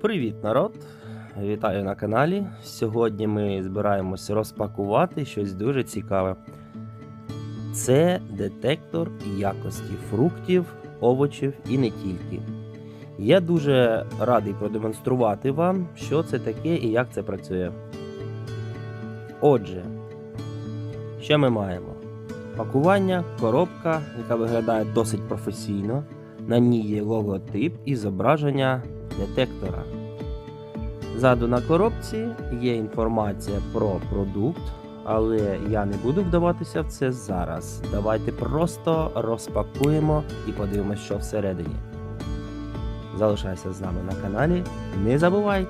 Привіт, народ! Вітаю на каналі. Сьогодні ми збираємось розпакувати щось дуже цікаве. Це детектор якості фруктів, овочів і не тільки. Я дуже радий продемонструвати вам, що це таке і як це працює. Отже, що ми маємо? Пакування, коробка, яка виглядає досить професійно. На ній є логотип і зображення детектора. Ззаду на коробці є інформація про продукт, але я не буду вдаватися в це зараз. Давайте просто розпакуємо і подивимося, що всередині. Залишайся з нами на каналі. Не забувай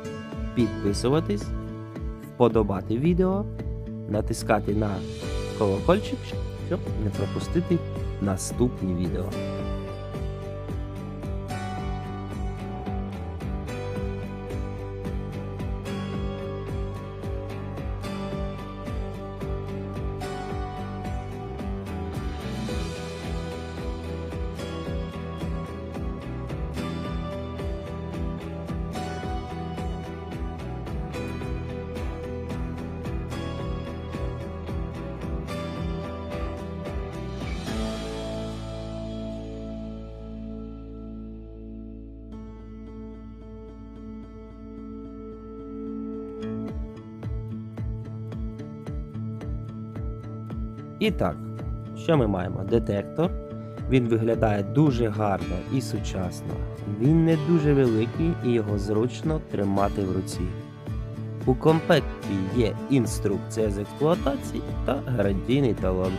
підписуватись, вподобати відео, натискати на колокольчик, щоб не пропустити наступні відео. І так, що ми маємо? Детектор. Він виглядає дуже гарно і сучасно. Він не дуже великий і його зручно тримати в руці. У комплекті є інструкція з експлуатації та гарантійний талон.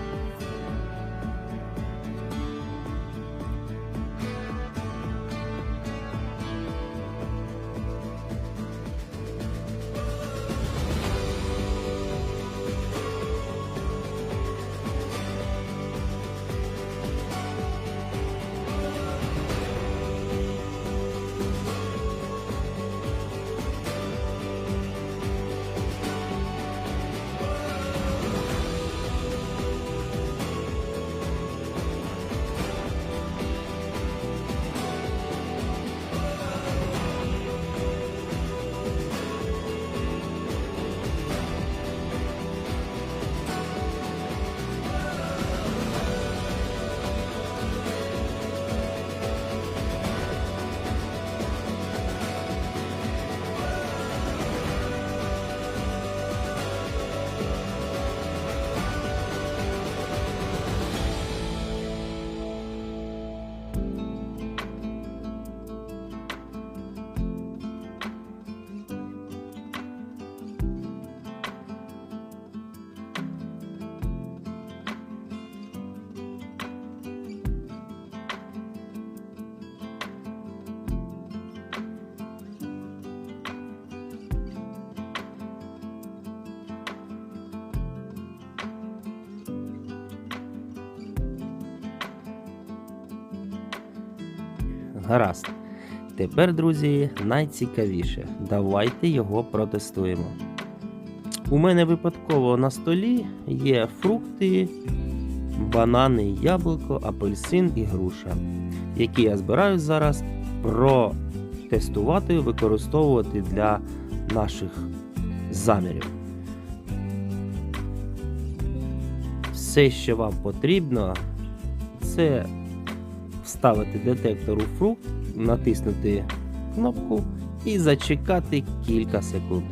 Гаразд. Тепер, друзі, найцікавіше. Давайте його протестуємо. У мене випадково на столі є фрукти, банани, яблуко, апельсин і груша, які я збираюсь зараз протестувати, використовувати для наших замірів. Все, що вам потрібно, це вставити детектор у фрукт, натиснути кнопку і зачекати кілька секунд.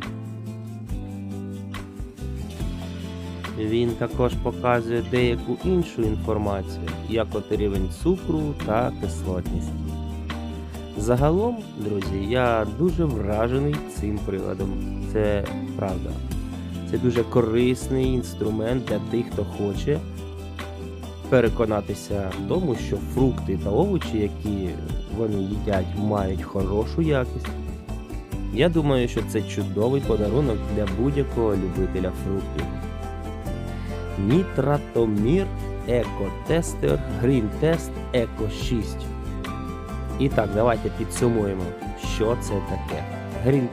Він також показує деяку іншу інформацію, як от рівень цукру та кислотність. Загалом, друзі, я дуже вражений цим приладом. Це правда. Це дуже корисний інструмент для тих, хто хоче переконатися в тому, що фрукти та овочі, які вони їдять, мають хорошу якість. Я думаю, що це чудовий подарунок для будь-якого любителя фруктів. Нітратомір Екотестер Test Eco 6. І так, давайте підсумуємо, що це таке.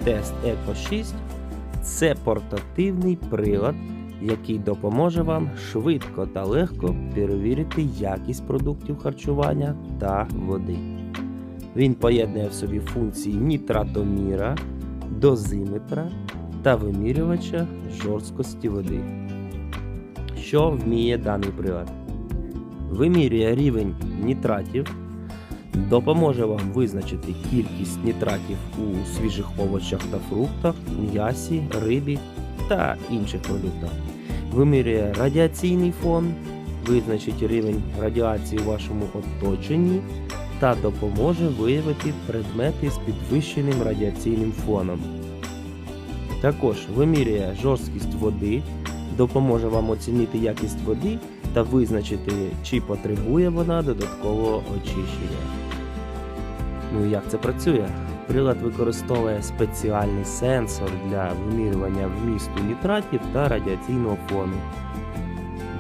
Test Eco 6 це портативний прилад, який допоможе вам швидко та легко перевірити якість продуктів харчування та води. Він поєднує в собі функції нітратоміра, дозиметра та вимірювача жорсткості води. Що вміє даний прилад? Вимірює рівень нітратів, допоможе вам визначити кількість нітратів у свіжих овочах та фруктах, м'ясі, рибі та інших продуктах. Вимірює радіаційний фон, визначить рівень радіації у вашому оточенні та допоможе виявити предмети з підвищеним радіаційним фоном. Також вимірює жорсткість води, допоможе вам оцінити якість води та визначити, чи потребує вона додаткового очищення. Ну і як це працює? Прилад використовує спеціальний сенсор для вимірювання вмісту нітратів та радіаційного фону.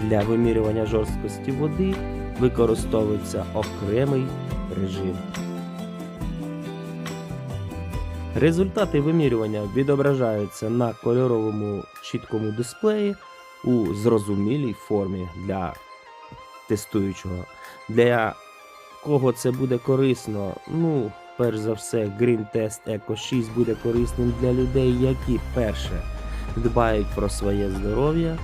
Для вимірювання жорсткості води використовується окремий режим. Результати вимірювання відображаються на кольоровому чіткому дисплеї у зрозумілій формі для тестуючого. Для кого це буде корисно? Ну, перш за все, Green Test Eco 6 буде корисним для людей, які перше дбають про своє здоров'я.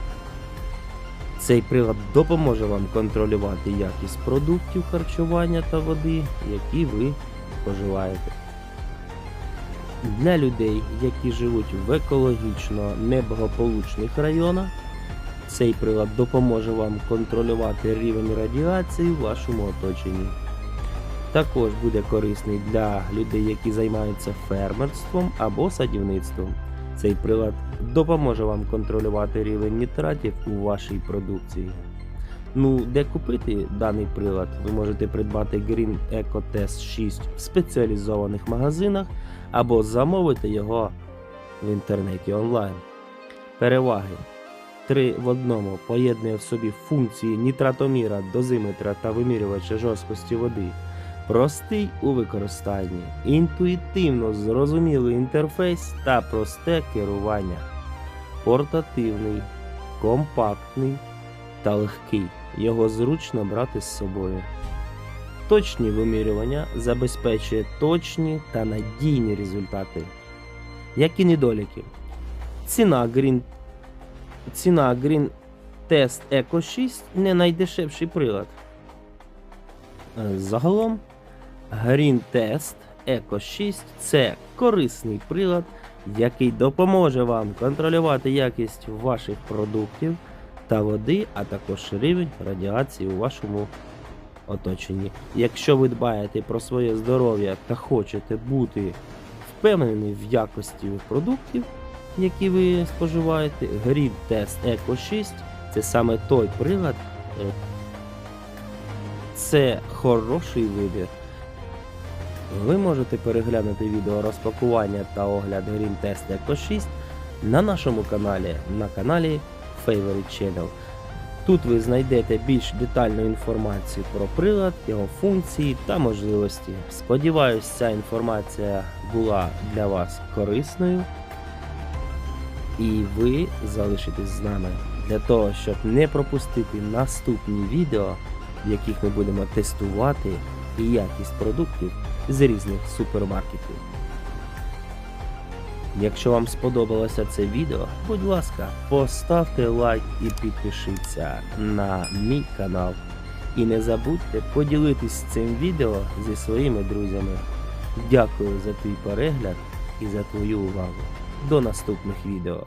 Цей прилад допоможе вам контролювати якість продуктів харчування та води, які ви споживаєте. Для людей, які живуть в екологічно неблагополучних районах, цей прилад допоможе вам контролювати рівень радіації в вашому оточенні. Також буде корисний для людей, які займаються фермерством або садівництвом. Цей прилад допоможе вам контролювати рівень нітратів у вашій продукції. Ну, де купити даний прилад, ви можете придбати Green Eco Test 6 в спеціалізованих магазинах або замовити його в інтернеті онлайн. Переваги. 3 в одному поєднує в собі функції нітратоміра, дозиметра та вимірювача жорсткості води. Простий у використанні, інтуїтивно зрозумілий інтерфейс та просте керування. Портативний, компактний та легкий. Його зручно брати з собою. Точні вимірювання забезпечує точні та надійні результати. Які недоліки? Ціна Green, ціна Green Test Eco 6 не найдешевший прилад. Е, Загалом, Green Test Eco 6 це корисний прилад, який допоможе вам контролювати якість ваших продуктів та води, а також рівень радіації у вашому оточенні. Якщо ви дбаєте про своє здоров'я та хочете бути впевнені в якості продуктів, які ви споживаєте, Green Test Eco 6 це саме той прилад. е, Це хороший вибір. Ви можете переглянути відео розпакування та огляд Green Test Eco 6 на нашому каналі, на каналі Favorite Channel. Тут ви знайдете більш детальну інформацію про прилад, його функції та можливості. Сподіваюсь, ця інформація була для вас корисною. І ви залишитесь з нами для того, щоб не пропустити наступні відео, в яких ми будемо тестувати якість продуктів з різних супермаркетів. Якщо вам сподобалося це відео, будь ласка, поставте лайк і підпишіться на мій канал. І не забудьте поділитись цим відео зі своїми друзями. Дякую за твій перегляд і за твою увагу. До наступних відео.